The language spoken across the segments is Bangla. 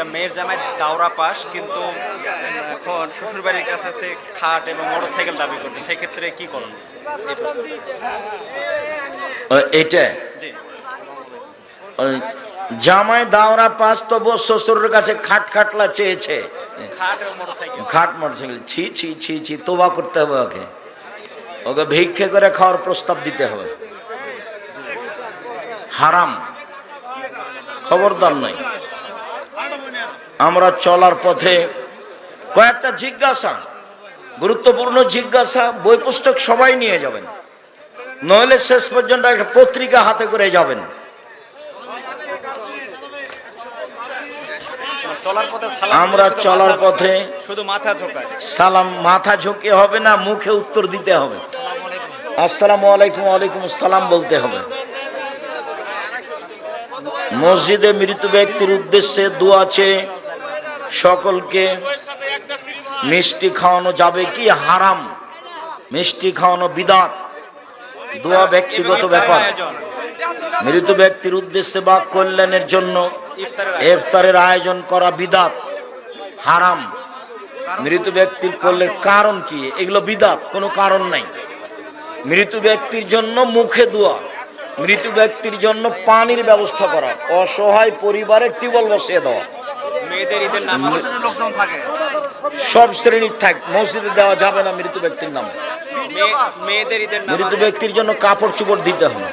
একটা মেয়ের জামাই দাওরা পাস কিন্তু এখন শ্বশুর বাড়ির কাছে খাট এবং মোটরসাইকেল দাবি করছে। সেক্ষেত্রে কি করুন ও, এটা জামাই দাওরা পাস তো তবু শ্বশুরের কাছে খাট খাটলা চেয়েছে। খাট খাট মোটরসাইকেল। ছি ছি ছি ছি তোবা করতে হবে ওকে। ওকে ভিক্ষে করে খাওয়ার প্রস্তাব দিতে হবে। হারাম। খবরদার নয়। আমরা চলার পথে কয়েকটা জিজ্ঞাসা গুরুত্বপূর্ণ জিজ্ঞাসা বই পুস্তক সবাই নিয়ে যাবেন। নইলে শেষ পর্যন্ত একটা পত্রিকা হাতে করে যাবেন। সালাম আমরা চলার পথে শুধু মাথা ঝোঁকায়। সালাম মাথা ঝুঁকে হবে না মুখে উত্তর দিতে হবে। আসসালামু আলাইকুম ওয়ালাইকুম আসসালাম বলতে হবে। মসজিদে মৃত ব্যক্তির উদ্দেশ্যে দোয়াছে সকলকে মিষ্টি খাওয়ানো যাবে কি হারাম? মিষ্টি খাওয়ানো বিদাত। দোয়া ব্যক্তিগত ব্যাপার। মৃত ব্যক্তির উদ্দেশ্যে বা কল্যাণের জন্য ইফতারের আয়োজন করা বিদাত। হারাম। মৃত ব্যক্তির করলে কারণ কি? এগুলো বিদাত, কোনো কারণ নাই। মৃত ব্যক্তির জন্য মুখে দোয়া, মৃত ব্যক্তির জন্য পানির ব্যবস্থা করা, অসহায় পরিবারে টিউবওয়েল বসিয়ে দেওয়া। সব শ্রেণির থাক মসজিদে দেওয়া যাবে না মৃত ব্যক্তির নামে। মেয়েদের ঈদের মৃত ব্যক্তির জন্য কাপড় চুপড় দিতে হবে।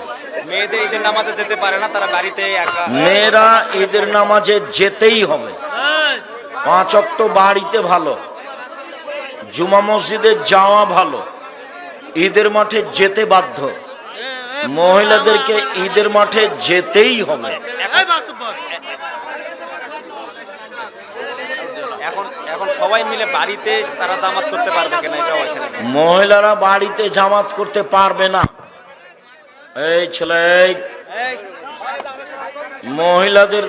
মেয়েদের ঈদের নামাজে যেতে পারে না তারা বাড়িতে একা মেয়েরা ঈদের নামাজে যেতেই হবে। পাঁচ অক্ত বাড়িতে ভালো জুমা মসজিদে যাওয়া ভালো ঈদের মাঠে যেতে বাধ্য। মহিলাদেরকে ঈদের মাঠে যেতেই হবে এখন এখন সবাই মিলে বাড়িতে তারা জামাত করতে পারবে কিনা এটাও এখানে মহিলারা বাড়িতে জামাত করতে পারবে না। এই ছেলে মহিলাদের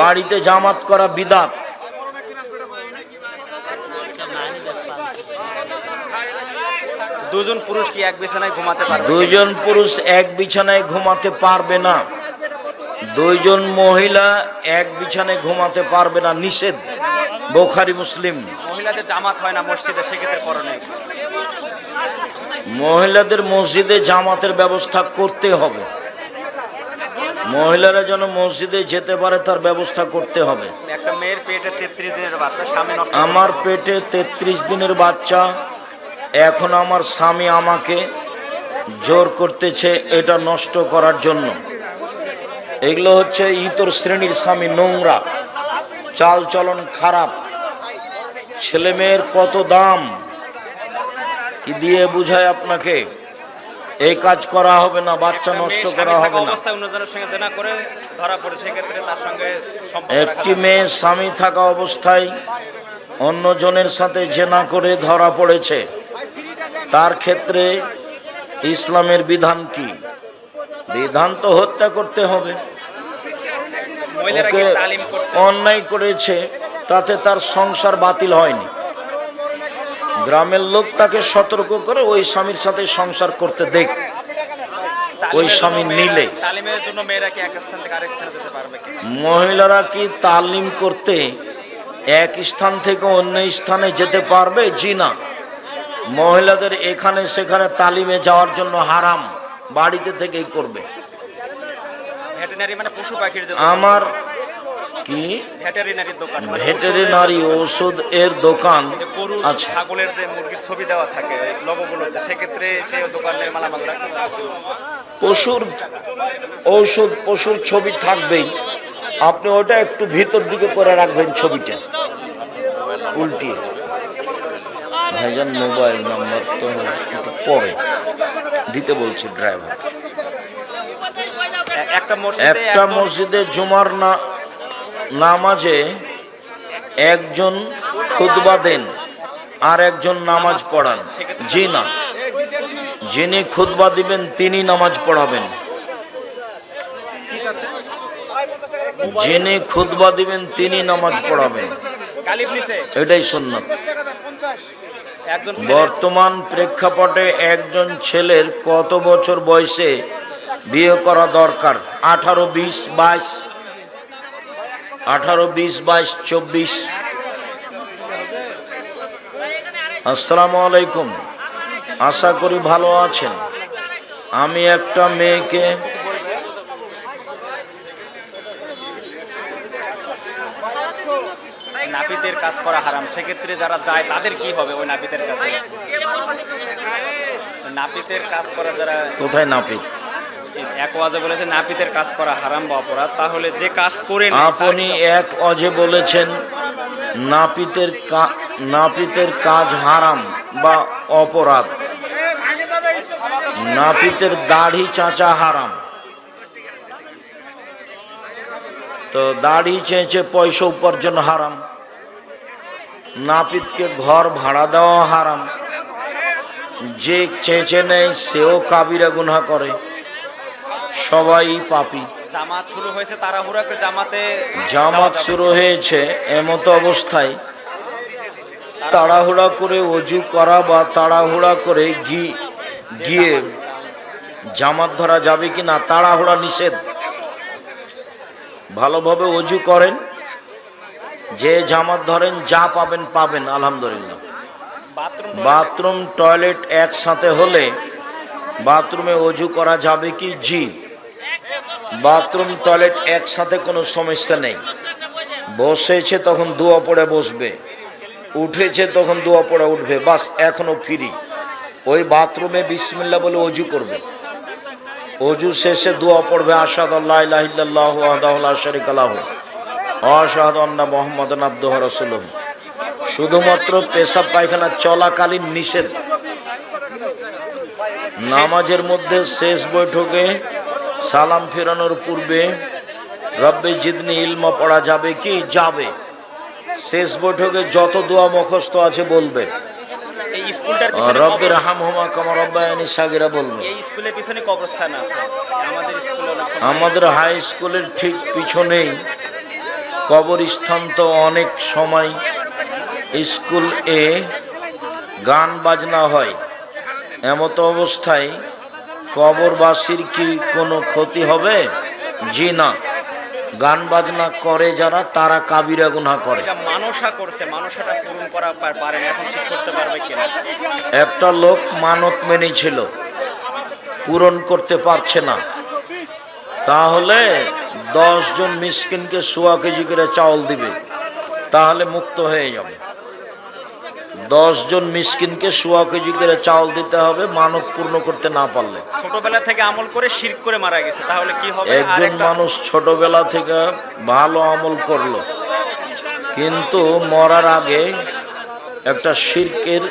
বাড়িতে জামাত করা বিদাত। দুজন পুরুষ কি এক বিছানায় ঘুমাতে পারবে? দুইজন পুরুষ এক বিছানায় ঘুমাতে পারবে না। দুইজন মহিলা এক বিছানে ঘুমাতে পারবে না নিষেধ। বোখারি মুসলিম। মহিলাদের জামাত হয় না মসজিদে সেক্ষেত্রে করণীয় কি? মহিলাদের মসজিদে জামাতের ব্যবস্থা করতে হবে। মহিলারা যেন মসজিদে যেতে পারে তার ব্যবস্থা করতে হবে। একটা মেয়ের পেটে তেত্রিশ দিনের বাচ্চা স্বামী আমার পেটে তেত্রিশ দিনের বাচ্চা এখন আমার স্বামী আমাকে জোর করতেছে এটা নষ্ট করার জন্য। এগুলো হচ্ছে ইতর শ্রেণির স্বামী নোংরা। চাল চলন খারাপ। ছেলে মেয়ের কত দাম? কি দিয়ে বুঝায় আপনাকে? এই কাজ করা হবে না বাচ্চা নষ্ট করা হবে না। একটি মেয়ে স্বামী থাকা অবস্থায় অন্যজনের সাথে জেনা করে ধরা পড়েছে। তার ক্ষেত্রে ইসলামের বিধান কি? বিধান তো হত্যা করতে হবে। ওকে অন্যায় করেছে তাতে তার সংসার বাতিল হয়নি। গ্রামের লোক তাকে সতর্ক করে ওই স্বামীর সাথে সংসার করতে দেখ। ওই স্বামী নিলে। মহিলারা কি তালিম করতে এক স্থান থেকে অন্য স্থানে যেতে পারবে? জি না। মহিলাদের এখানে সেখানে তালিমে যাওয়ার জন্য হারাম। বাড়িতে থেকেই করবে। মানে আমার কি? ভেটেরিনারি ওষুধ এর দোকান যে আচ্ছা ছাগলের যে মুরগির ছবি দেওয়া থাকে লোগোগুলোতে সেক্ষেত্রে সেই দোকানের মালামাল পশুর ঔষধ পশুর ছবি থাকবেই। আপনি ওটা একটু ভিতর দিকে করে রাখবেন ছবিটা। উল্টিয়ে। ভাইজান মোবাইল নাম্বার তো একটু পরে। দিতে বলছি ড্রাইভার একটা মসজিদে জুমার না নামাজে একজন খুতবা দেন আর একজন নামাজ পড়ান। জি না। যিনি খুতবা দিবেন তিনি নামাজ পড়াবেন। যিনি খুতবা দিবেন তিনি নামাজ পড়াবেন। এটাই ছেলে- বর্তমান প্রেক্ষাপটে একজন ছেলের কত বছর বয়সে বিয়ে করা দরকার? আঠারো, বিশ, বাইশ? আঠারো, বিশ, বাইশ, চব্বিশ? আসসালামু আলাইকুম। আশা করি ভালো আছেন। আমি একটা মেয়েকে নাপিতের কাজ করা হারাম। সেক্ষেত্রে যারা যায় তাদের কি হবে ওই নাপিতের কাছে? নাপিতের কাজ করা যারা কোথায় নাপিত এক ওয়াজে বলেছে নাপিতের কাজ করা হারাম বা অপরাধ। তাহলে যে কাজ করে আপনি এক অজে বলেছেন নাপিতের নাপিতের কাজ হারাম বা অপরাধ। নাপিতের দাড়ি চাচা হারাম। তো দাড়ি চেঁচে পয়সা উপার্জন হারাম। নাপিতকে ঘর ভাড়া দেওয়া হারাম। যে চেঁচে নেয় সেও কাবিরা গুনা করে। সবাই পাপী। জামাত শুরু হয়েছে তাড়াহুড়া করে জামাতে জামাত যাওয়া যাবে। শুরু হয়েছে এমতো অবস্থায়। তাড়াহুড়া করে অজু করা বা তাড়াহুড়া করে গি- গিয়ে জামাত ধরা যাবে কি না তাড়াহুড়া নিষেধ। ভালোভাবে অজু করেন। যে জামাত ধরেন যা পাবেন পাবেন আলহামদুলিল্লাহ। বাথরুম টয়লেট একসাথে হলে বাথরুমে অজু করা যাবে কি? জি। বাথরুম টয়লেট একসাথে কোনো সমস্যা নেই। বসেছে তখন দোয়া পড়ে বসবে। উঠেছে তখন দোয়া পড়ে উঠবে। বাস এখনও ফ্রি। ওই বাথরুমে বিসমিল্লা বলে অজু করবে। অজু শেষে দোয়া পড়বে আসাদ আল্লাহ শরিক আলাহ মোহাম্মদ আব্দুহ শুধুমাত্র পেশাব পায়খানা চলাকালীন নিষেধ। নামাজের মধ্যে শেষ বৈঠকে সালাম ফেরানোর পূর্বে রব্বে জিদনি ইলমা পড়া যাবে কি? যাবে। শেষ বৈঠকে যত দোয়া মুখস্থ আছে বলবে। রব্বের হাম হোমা কামা রব্বায়ানি সাগিরা বলবে। আমাদের হাই স্কুলের ঠিক পিছনেই কবরস্থান তো অনেক সময় স্কুল এ গান বাজনা হয়। এমত অবস্থায় কবরবাসীর কি কোনো ক্ষতি হবে? জি না। গান বাজনা করে যারা তারা কাবিরা গুনা করে। এটা মানসা করছে। মানসাটা পূরণ করা পারে এখন ঠিক করতে পারবে কিনা একটা লোক মানত মেনেছিল পূরণ করতে পারছে না। তাহলে জন মিসকিনকে সোয়া কেজি করে চাউল দিবে তাহলে মুক্ত হয়ে যাবে। জন মিসকিনকে সোয়া কেজি করে চাউল দিতে হবে মানব পূর্ণ করতে না পারলে। ছোটবেলা থেকে আমল করে শির করে মারা গেছে তাহলে কি হবে? একজন মানুষ ছোটবেলা থেকে ভালো আমল করল কিন্তু মরার আগে একটা শিরকের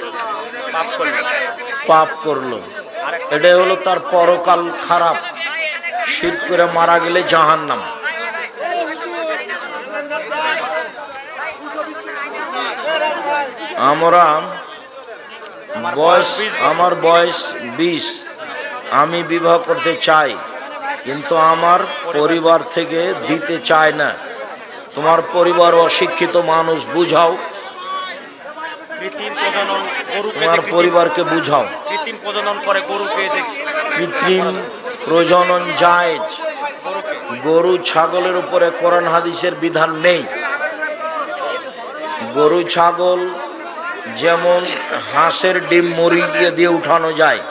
পাপ করল। এটাই হলো তার পরকাল খারাপ। শীত করে মারা গেলে জাহান্নাম। আমরা বয়স আমার বয়স বিশ। আমি বিবাহ করতে চাই কিন্তু আমার পরিবার থেকে দিতে চায় না। তোমার পরিবার অশিক্ষিত মানুষ বুঝাও। তোমার পরিবারকে বুঝাও। কৃত্রিম প্রজনন করে গরুকে কৃত্রিম প্রজনন জায়েজ গরু ছাগলের উপরে কোরআন হাদিসের বিধান নেই। গরু ছাগল যেমন হাঁসের ডিম মুরগি দিয়ে উঠানো যায়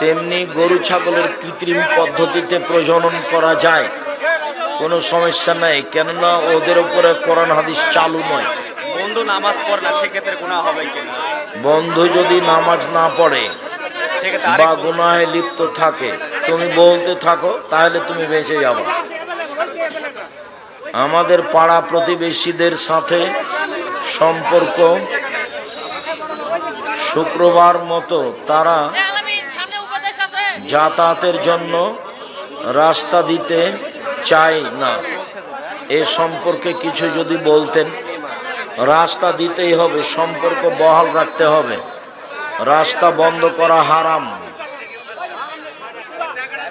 তেমনি গরু ছাগলের কৃত্রিম পদ্ধতিতে প্রজনন করা যায়। কোনো সমস্যা নাই কেননা ওদের উপরে কোরআন হাদিস চালু নয়। বন্ধু নামাজ পড়ে না সেক্ষেত্রে গুণা হবে বন্ধু যদি নামাজ না পড়ে বা গুনাহে লিপ্ত থাকে। তুমি বলতে থাকো, তাহলে তুমি বেঁচে যাবে আমাদের পাড়া প্রতিবেশীদের সাথে সম্পর্ক শুক্রবার মতো তারা যাতায়াতের জন্য রাস্তা দিতে চায় না। এ সম্পর্কে কিছু যদি বলতেন, রাস্তা দিতেই হবে, সম্পর্ক বহাল রাখতে হবে। রাস্তা বন্ধ করা হারাম।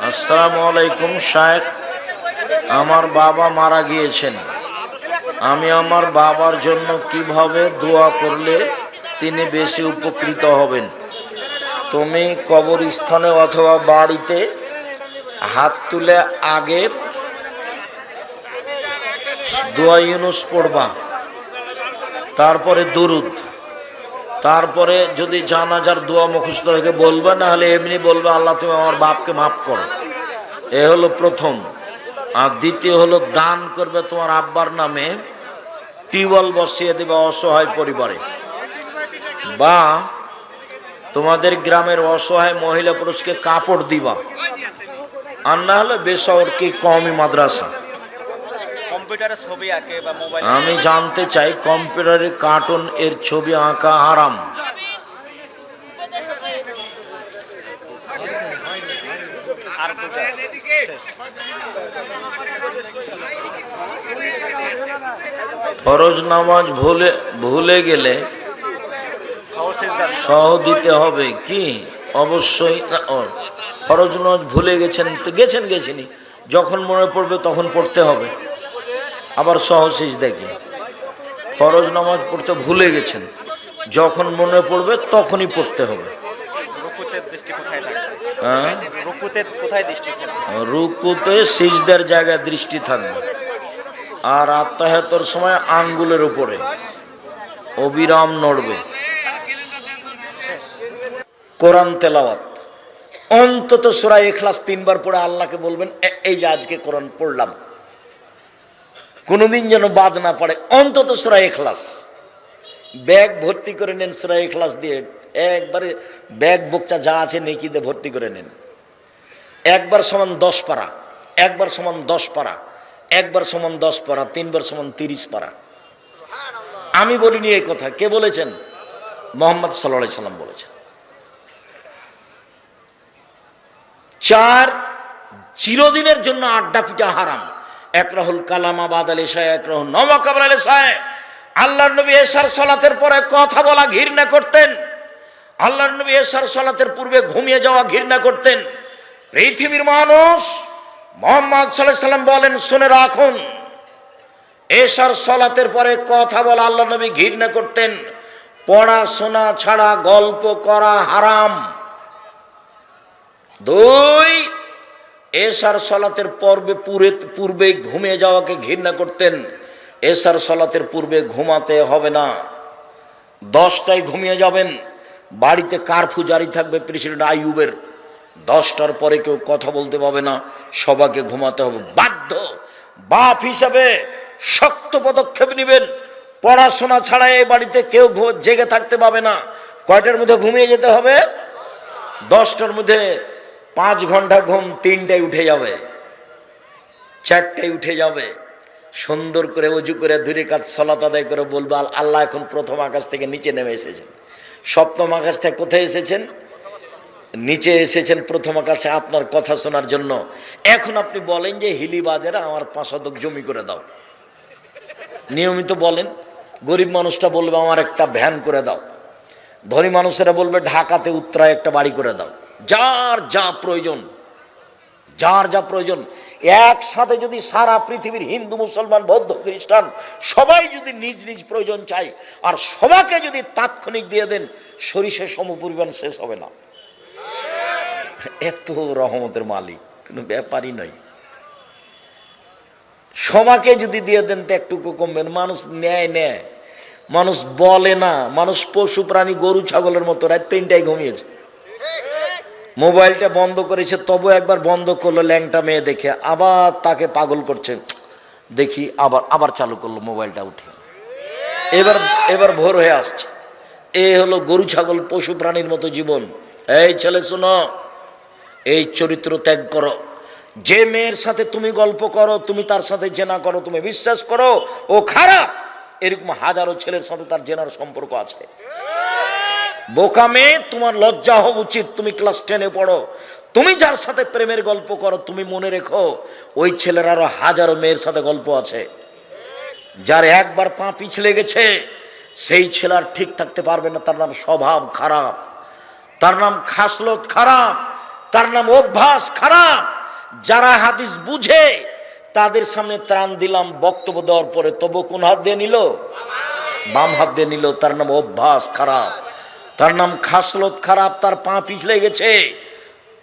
আসসালামু আলাইকুম, শায়েখ। আমার বাবা মারা গিয়েছেন। আমি আমার বাবার জন্য কীভাবে দোয়া করলে তিনি বেশি উপকৃত হবেন? তুমি কবরস্থানে অথবা বাড়িতে হাত তুলে আগে দোয়া ইউনুস পড়বা, তারপরে দুরুদ। তারপরে যদি জানাজার দোয়া মুখস্থ রেখে বলবে না হলে এমনি বলবে, আল্লাহ তুমি আমার বাপকে মাফ করো। এ হলো প্রথম। আর দ্বিতীয় হলো দান করবে তোমার আব্বার নামে, টিউবওয়েল বসিয়ে দেবে অসহায় পরিবারে। বা তোমাদের গ্রামের অসহায় মহিলা পুরুষকে কাপড় দিবা। আর না হলে বেসরকি কমই মাদ্রাসা। কম্পিউটারে ছবি আঁকে বা মোবাইল আমি জানতে চাই কম্পিউটারে কার্টুন এর ছবি আঁকা হারাম। ফরজ নামাজ ভুলে ভুলে গেলে সহ দিতে হবে কি? অবশ্যই ফরজ নামাজ ভুলে গেছেন গেছেন গেছেনি যখন মনে পড়বে তখন পড়তে হবে। আবার সহসিজ দেখি। ফরজ নামাজ পড়তে ভুলে গেছেন। যখন মনে পড়বে তখনই পড়তে হবে। রুকুতে হ্যাঁ? রুকুতে সিজদের জায়গায় দৃষ্টি থাকবে। আর আত্মাহাতর সময় আঙ্গুলের উপরে। অবিরাম নড়বে। কোরআন তেলাওয়াত। অন্তত সুরা এখলাস তিনবার পড়ে আল্লাহকে বলবেন এই যে আজকে কোরআন পড়লাম। কোনোদিন যেন বাদ না পড়ে। অন্তত সুরা এখলাস ব্যাগ ভর্তি করে নেন সুরা এখলাস দিয়ে। একবারে ব্যাগ বুকটা যা আছে নেকিতে ভর্তি করে নেন। একবার সমান দশ পারা। একবার সমান দশ পারা। একবার সমান দশ পারা। তিনবার সমান তিরিশ পারা। আমি বলিনি এই কথা। কে বলেছেন? মোহাম্মদ সাল্লাহ সাল্লাম বলেছেন। চার, চিরদিনের জন্য আড্ডা পিটা হারাম। এক রাহুল কালামাবাদ আল এসায় এক রাহুল নমকাবর আল এসায় আল্লাহ নবী এসার সলাতের পরে কথা বলা ঘৃণা করতেন। আল্লাহ নবী এসার সলাতের পূর্বে ঘুমিয়ে যাওয়া ঘৃণা করতেন। পৃথিবীর মানুষ মোহাম্মদ সাল্লাম বলেন, শুনে রাখুন। এসার সলাতের পরে কথা বলা আল্লাহ নবী ঘৃণা করতেন। পড়াশোনা ছাড়া গল্প করা হারাম। দুই এসার সলাতের পর্বে পুরে, পূর্বে ঘুমিয়ে যাওয়াকে ঘৃণা করতেন, এসার সলাতের পূর্বে ঘুমাতে হবে না। দশটায় ঘুমিয়ে যাবেন, বাড়িতে কারফু জারি থাকবে প্রেসিডেন্ট আইয়ুবের। দশটার পরে কেউ কথা বলতে পাবে না সবাকে ঘুমাতে হবে। বাধ্য, বাপ হিসাবে শক্ত পদক্ষেপ নেবেন। পড়াশোনা ছাড়া এই বাড়িতে কেউ জেগে থাকতে পাবে না। কয়টার মধ্যে ঘুমিয়ে যেতে হবে? দশটার মধ্যে পাঁচ ঘণ্টা ঘুম তিনটায় উঠে যাবে, চারটায় উঠে যাবে। সুন্দর করে উজু করে দূরে কাজ সলাত আদায় করে বলব, আল- আল্লাহ এখন প্রথম আকাশ থেকে নিচে নেমে এসেছেন। সপ্তম আকাশ থেকে কোথায় এসেছেন? নিচে এসেছেন প্রথম আকাশে আপনার কথা শোনার জন্য। এখন আপনি বলেন যে, হিলি বাজারে আমার পাঁচ শতক জমি করে দাও। নিয়মিত বলেন, গরিব মানুষটা বলবে, আমার একটা ভ্যান করে দাও। ধনী মানুষেরা বলবে, ঢাকাতে উত্তরায় একটা বাড়ি করে দাও। যার যা প্রয়োজন, যার যা প্রয়োজন, একসাথে যদি সারা পৃথিবীর হিন্দু, মুসলমান, বৌদ্ধ, খ্রিস্টান সবাই যদি নিজ নিজ প্রয়োজন চায় আর সবাকে যদি তাৎক্ষণিক দিয়ে দেন সরিষের সমপরিমাণ শেষ হবে না। এত রহমতের মালিক, কোনো ব্যাপারই নয়। সবাকে যদি দিয়ে দেন তো একটু কমবেন। মানুষ নেয় নেয়। মানুষ বলে না, মানুষ পশু, প্রাণী, গরু, ছাগলের মতো রাত তিনটায় ঘুমিয়েছে। মোবাইলটা বন্ধ করেছে, তবু একবার বন্ধ করল ল্যাংটা মেয়ে দেখে, আবার তাকে পাগল করছে। দেখি আবার আবার চালু করল মোবাইলটা উঠে। এবার এবার ভোর হয়ে আসছে। এ হলো গরু, ছাগল, পশু, প্রাণীর মতো জীবন। এই ছেলে, শোনো, এই চরিত্র ত্যাগ করো। যে মেয়ের সাথে তুমি গল্প করো, তুমি তার সাথে জেনা করো, তুমি বিশ্বাস করো, ও খারাপ। এরকম হাজারো ছেলের সাথে তার জেনার সম্পর্ক আছে। বোকা মেয়ে তোমার লজ্জা হওয়া উচিত, তুমি ক্লাস টেনে পড়ো। তুমি যার সাথে প্রেমের গল্প করো, তুমি মনে রেখো, ওই ছেলের আরও হাজারো মেয়ের সাথে গল্প আছে। যার একবার পা পিছলে গেছে, সেই ছেলে আর ঠিক থাকতে পারবে না, তার নাম স্বভাব খারাপ। তার নাম খাসলত খারাপ, তার নাম অভ্যাস খারাপ। যারা হাদিস বুঝে, তাদের সামনে ত্রাণ দিলাম, বক্তব্য দেওয়ার পরে তবু কোন হাত দিয়ে নিল? বাম হাত দিয়ে নিল, তার নাম অভ্যাস খারাপ। তার নাম খাসলত খারাপ, তার পা পিছলে গেছে।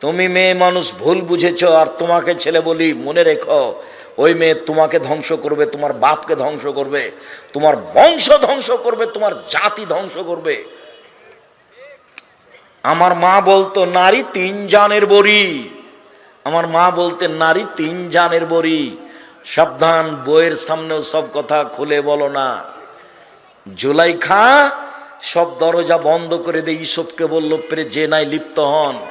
তুমি মেয়ে মানুষ, ভুল বুঝেছ, আর তোমাকে ছেলে বলি, মনে রেখো, ওই মেয়ে তোমাকে ধ্বংস করবে, তোমার বাপকে ধ্বংস করবে, তোমার বংশ ধ্বংস করবে, তোমার জাতি ধ্বংস করবে। আমার মা বলতো, নারী তিন জানের বড়ি। আমার মা বলতেন নারী তিন জানের বড়ি। সাবধান, বইয়ের সামনেও সব কথা খুলে বলো না। জুলাই জুলাইখা সব দরজা বন্ধ করে দিয়ে। ইসবকে বলল, প্রে, যে নাই লিপ্ত হন।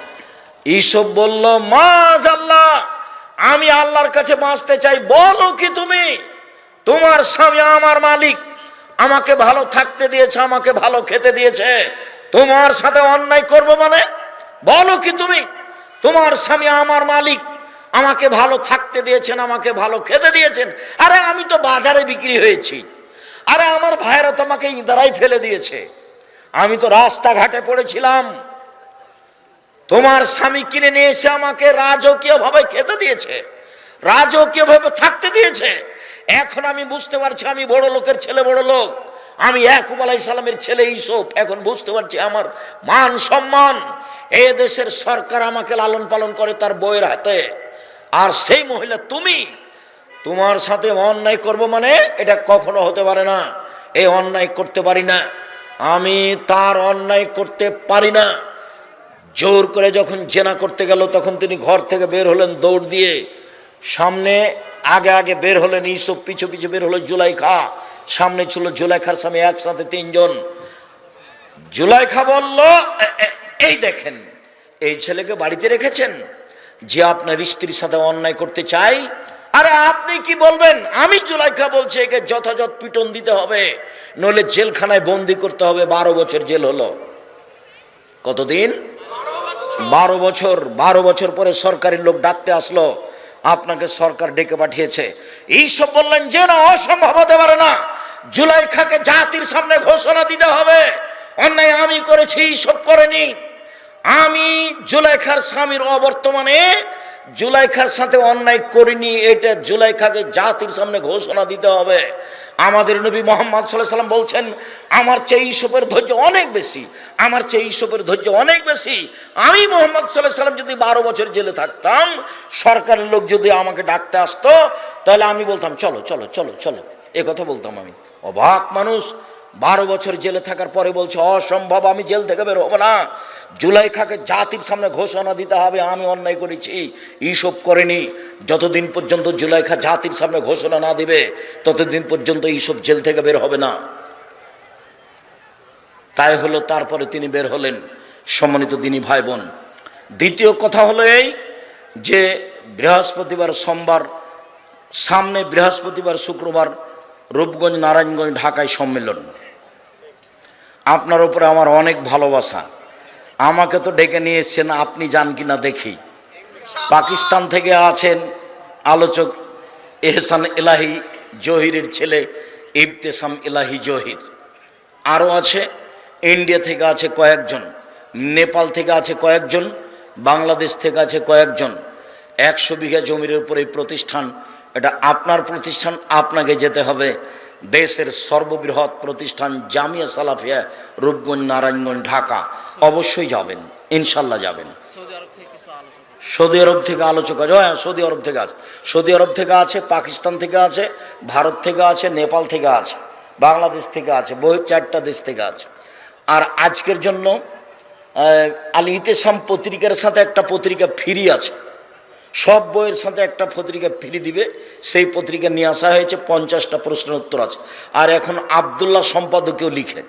ইসব বলল, মাজ আল্লাহ, আমি আল্লাহর কাছে বাঁচতে চাই। বলো কি তুমি? তোমার স্বামী আমার মালিক। আমাকে ভালো থাকতে দিয়েছে, আমাকে ভালো খেতে দিয়েছে। তোমার সাথে অন্যায় করব মানে? বলো কি তুমি? তোমার স্বামী আমার মালিক। আমাকে ভালো থাকতে দিয়েছেন, আমাকে ভালো খেতে দিয়েছেন। আরে, আমি তো বাজারে বিক্রি হয়েছি। আরে আমার ভাইয়েরা তোমাকে ইদারাই ফেলে দিয়েছে। আমি তো রাস্তাঘাটে পড়েছিলাম। তোমার স্বামী কিনে নিয়ে এসে আমাকে রাজকীয় ভাবে খেতে দিয়েছে। রাজকীয় ভাবে থাকতে দিয়েছে। এখন আমি বুঝতে পারছি আমি বড় লোকের ছেলে, বড় লোক। আমি ইয়াকুব আলাই সালামের ছেলে ইসব এখন বুঝতে পারছি আমার মান সম্মান। এ দেশের সরকার আমাকে লালন পালন করে তার বইয়ের হাতে। আর সেই মহিলা তুমি তোমার সাথে অন্যায় করব মানে এটা কখনো হতে পারে না। এই অন্যায় করতে পারি না। আমি তার অন্যায় করতে পারি না। জোর করে যখন জেনা করতে গেল, তখন তিনি ঘর থেকে বের হলেন দৌড় দিয়ে। সামনে আগে আগে বের হলেন ইসব পিছু পিছু বের হলো জুলাইখা। সামনে ছিল জুলাইখার সামনে একসাথে তিনজন। জুলাইখা বলল, "এ- এ- এই দেখেন, এই ছেলেকে বাড়িতে রেখেছেন? যে আপনার স্ত্রীর সাথে অন্যায় করতে চাই আরে আপনি কি বলবেন? আমি জুলাইখা বলছি, একে যথাযথ পিটন দিতে হবে। নইলে জেলখানায় বন্দি করতে হবে, বারো বছর জেল হলো। কতদিন? বারো বছর বারো বছর পরে সরকারি লোক ডাকতে আসলো, আপনাকে সরকার ডেকে পাঠিয়েছে। এইসব বললেন যে না অসম্ভব হতে পারে না। জুলাইখাকে জাতির সামনে ঘোষণা দিতে হবে। অন্যায় আমি করেছি, এইসব করেনি। আমি জুলাইখার স্বামীর অবর্তমানে জুলাইখার সাথে অন্যায় করিনি, এটা জুলাইখাকে জাতির সামনে ঘোষণা দিতে হবে। আমাদের নবী মোহাম্মদ সাল্লাহ সাল্লাম বলছেন, আমার চেয়ে ইসবের ধৈর্য অনেক বেশি, আমার চেয়ে ইসবের ধৈর্য অনেক বেশি। আমি মোহাম্মদ সাল্লাহ সাল্লাম যদি বারো বছর জেলে থাকতাম, সরকারের লোক যদি আমাকে ডাকতে আসতো, তাহলে আমি বলতাম, চলো চলো চলো চলো। এ কথা বলতাম আমি। অবাক মানুষ, বারো বছর জেলে থাকার পরে বলছে, অসম্ভব, আমি জেল থেকে বের হব না। জুলাইখাকে জাতির সামনে ঘোষণা দিতে হবে, আমি অন্যায় করেছি, এইসব করেনি। যতদিন পর্যন্ত জুলাইখা জাতির সামনে ঘোষণা না দিবে, ততদিন পর্যন্ত এইসব জেল থেকে বের হবে না। তাই হলো তারপরে তিনি বের হলেন সম্মানিত দিনী ভাই বোন দ্বিতীয় কথা হলো এই যে বৃহস্পতিবার সোমবার, সামনে বৃহস্পতিবার শুক্রবার রূপগঞ্জ, নারায়ণগঞ্জ, ঢাকায় সম্মেলন। আপনার উপরে আমার অনেক ভালোবাসা। আমাকে তো ডেকে নিয়ে এসছেন, আপনি যান কিনা দেখি। পাকিস্তান থেকে আছেন আলোচক এহসান এলাহি জহিরের ছেলে ইবতেসাম এলাহি জহির। আরও আছে, ইন্ডিয়া থেকে আছে কয়েকজন, নেপাল থেকে আছে কয়েকজন, বাংলাদেশ থেকে আছে কয়েকজন। একশো বিঘা জমির উপর এই প্রতিষ্ঠান, এটা আপনার প্রতিষ্ঠান, আপনাকে যেতে হবে। দেশের সর্ববৃহৎ প্রতিষ্ঠান জামিয়া সালাফিয়া রূপগঞ্জ নারায়ণগঞ্জ ঢাকা। অবশ্যই যাবেন ইনশাল্লাহ যাবেন। সৌদি আরব থেকে আলোচক আছে। হ্যাঁ সৌদি আরব থেকে আছে। সৌদি আরব থেকে আছে পাকিস্তান থেকে আছে ভারত থেকে আছে নেপাল থেকে আছে বাংলাদেশ থেকে আছে বহু চারটা দেশ থেকে আছে। আর আজকের জন্য আল ইতেসাম পত্রিকার সাথে একটা পত্রিকা ফ্রি আছে। সব বইয়ের সাথে একটা পত্রিকা ফ্রি দিবে। সেই পত্রিকা নিয়ে আসা হয়েছে পঞ্চাশটা প্রশ্নের উত্তর আছে। আর এখন আবদুল্লাহ সম্পাদকেও লিখে।